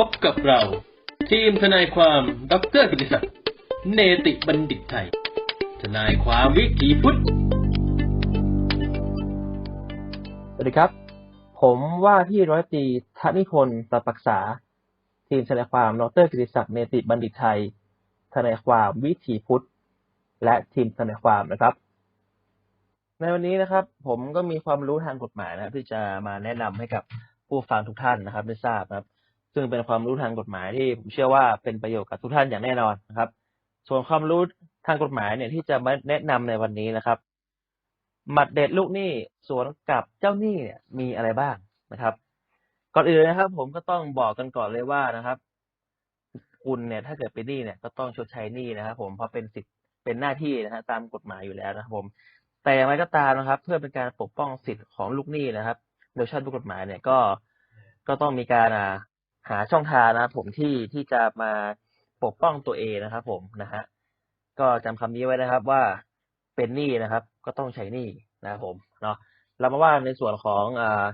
พบกับเรา ทีมทนายความดรกิติศักดิ์เนติบัณฑิตไทย ทนายความวิถีพุทธ สวัสดีครับ ผมว่าที่ร้อยตรีธนิพนธ์สัปรักษา ทีมทนายความดรกิติศักดิ์เนติบัณฑิตไทย ทนายความวิถีพุทธ และทีมทนายความนะครับ ในวันนี้นะครับ ผมก็มีความรู้ทางกฎหมายนะครับที่จะมาแนะนำให้กับผู้ฟังทุกท่านนะครับได้ทราบนะครับ ซึ่งเป็นความรู้ทางกฎหมายที่ผมเชื่อว่าเป็นประโยชน์กับทุกท่านอย่างแน่นอนนะครับ ส่วนความรู้ทางกฎหมายเนี่ยที่จะมาแนะนำในวันนี้นะครับหมัดเด็ดลูกหนี้สวนกับเจ้าหนี้เนี่ยมีอะไรบ้างนะครับ ก่อนอื่นนะครับ ผมก็ต้องบอกกันก่อนเลยว่านะครับ คุณเนี่ยถ้าเกิดเป็นหนี้เนี่ยก็ต้องชดใช้หนี้นะครับ ผมเพราะเป็นสิทธิ์เป็นหน้าที่นะฮะตามกฎหมายอยู่แล้วนะครับ ผม แต่อย่างไรก็ตามนะครับ เพื่อเป็นการปกป้องสิทธิ์ของลูกหนี้นะครับ โดยชอบด้วยกฎหมายเนี่ยก็ก็ต้องมีการอ่า หาช่องทางนะครับผมที่ที่จะมาปกป้องตัวเองนะครับ ผมนะฮะก็จำคำนี้ไว้นะครับว่าเป็นหนี้นะครับ ก็ต้องใช้หนี้นะครับผมเนาะเรามาว่าในส่วนของอ่า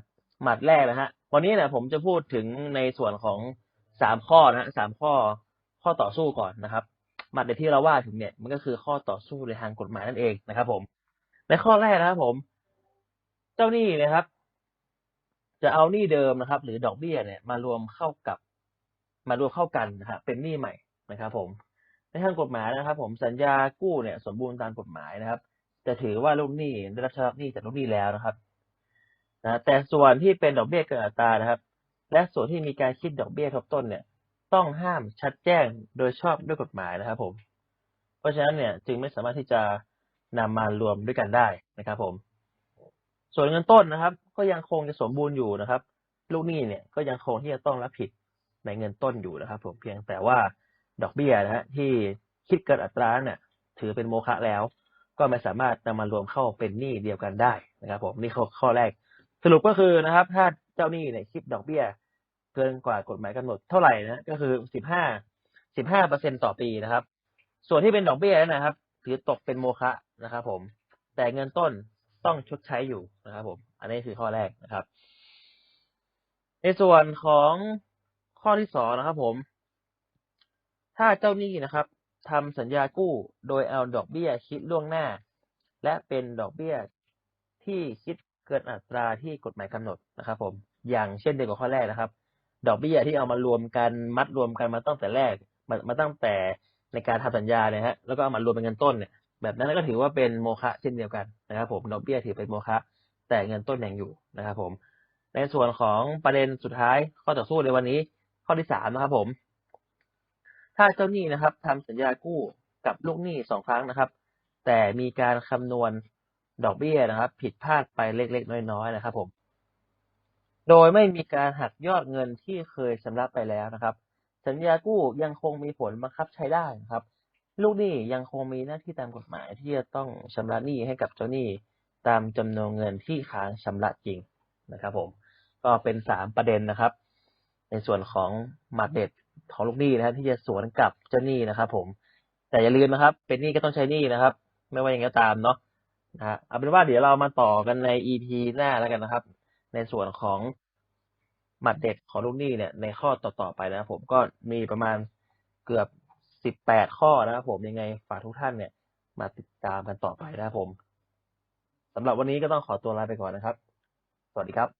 หมัดแรกนะฮะวันนี้เนี่ยผมจะพูดถึงในส่วนของสามข้อนะฮะสามข้อข้อต่อสู้ก่อนนะครับหมัดเด็ดที่เราว่าถึงเนี่ยมันก็คือข้อต่อสู้ในทางกฎหมายนั่นเองนะครับ ผม ในข้อแรกนะครับผม เจ้าหนี้นะครับ จะเอาหนี้เดิมนะครับ หรือดอกเบี้ยเนี่ยมารวมเข้ากับ มารวมเข้ากันนะครับเป็นหนี้ใหม่นะครับผมในทางกฎหมายนะครับ ผมสัญญากู้เนี่ย สมบูรณ์ตามกฎหมายนะครับ จะถือว่าลูกหนี้ได้รับชำระหนี้จากลูกหนี้แล้วนะครับนะแต่ส่วนที่เป็นดอกเบี้ยเกินอัตรานะครับ และส่วนที่มีการคิดดอกเบี้ยทบต้นเนี่ย ต้องห้ามชัดแจ้งโดยชอบด้วยกฎหมายนะครับ ผม เพราะฉะนั้นเนี่ยจึงไม่สามารถที่จะนำมารวมด้วยกันได้นะครับ ผม ส่วนเงินต้นนะครับ ก็ยังคงจะสมบูรณ์อยู่นะครับ ลูกหนี้เนี่ยก็ยังคงที่จะต้องรับผิดในเงินต้นอยู่นะครับ ผมเพียงแต่ว่าดอกเบี้ยนะฮะที่คิดเกินอัตราเนี่ยถือเป็นโมฆะแล้ว ก็ไม่สามารถนำมารวมเข้าเป็นหนี้เดียวกันได้นะครับ ผมนี่ข้อข้อแรก สรุปก็คือนะครับ ถ้าเจ้าหนี้เนี่ยคิดดอกเบี้ย เกินกว่ากฎหมายกำหนดเท่าไหร่นะก็คือสิบห้าสิบห้าเปอร์เซ็นต่อปีนะครับ ส่วนที่เป็นดอกเบี้ยนะครับ ถือตกเป็นโมฆะนะครับ ผม แต่เงินต้น ต้องชดใช้อยู่นะครับผม อันนี้คือข้อแรกนะครับ ในส่วนของข้อที่สองนะครับผม ถ้าเจ้าหนี้นะครับทำสัญญากู้โดยเอาดอกเบี้ยคิดล่วงหน้า และเป็นดอกเบี้ยที่คิดเกินอัตราที่กฎหมายกำหนดนะครับ ผม อย่างเช่นเดียวกับข้อแรกนะครับ ดอกเบี้ยที่เอามารวมกันมัดรวมกันมาตั้งแต่แรกมามาตั้งแต่ในการทำสัญญาเนี่ยฮะแล้วก็เอามารวมเป็นเงินต้นเนี่ย แบบนั้นก็ถือว่าเป็นโมฆะเช่นเดียวกันนะครับ ผมดอกเบี้ยถือเป็นโมฆะแต่เงินต้นยังอยู่นะครับ ผม ในส่วนของประเด็นสุดท้ายข้อต่อสู้ในวันนี้ ข้อที่สามนะครับ ผม ถ้าเจ้าหนี้นะครับทำสัญญากู้กับลูกหนี้สองครั้งนะครับ แต่มีการคำนวณดอกเบี้ยนะครับ ผิดพลาดไปเล็กๆ น้อยๆนะครับ ผม โดยไม่มีการหักยอดเงินที่เคยชำระไปแล้วนะครับ สัญญากู้ยังคงมีผลบังคับใช้ได้นะครับ ลูกหนี้ยังคงมีหน้าที่ตามกฎหมายที่จะต้องชำระหนี้ให้กับเจ้าหนี้ตามจำนวนเงินที่ค้างชำระจริงนะครับ ผม ก็เป็นสามประเด็นนะครับ ในส่วนของมัดเด็ดของลูกหนี้นะครับที่จะสวนกับเจ้าหนี้นะครับ ผม แต่อย่าลืมนะครับ เป็นหนี้ก็ต้องใช้หนี้นะครับ ไม่ว่าอย่างไรก็ตามเนาะนะฮะเอาเป็นว่าเดี๋ยวเรามาต่อกันใน EP หน้าแล้วกันนะครับ ในส่วนของหมัดเด็ดของลูกหนี้เนี่ยในข้อต่อๆไปนะครับผมก็มีประมาณเกือบ สิบแปดข้อนะครับผมยังไงฝากทุกท่านเนี่ย มาติดตามกันต่อไปนะครับผมสำหรับวันนี้ก็ต้องขอตัวลาไปก่อนนะครับ สวัสดีครับ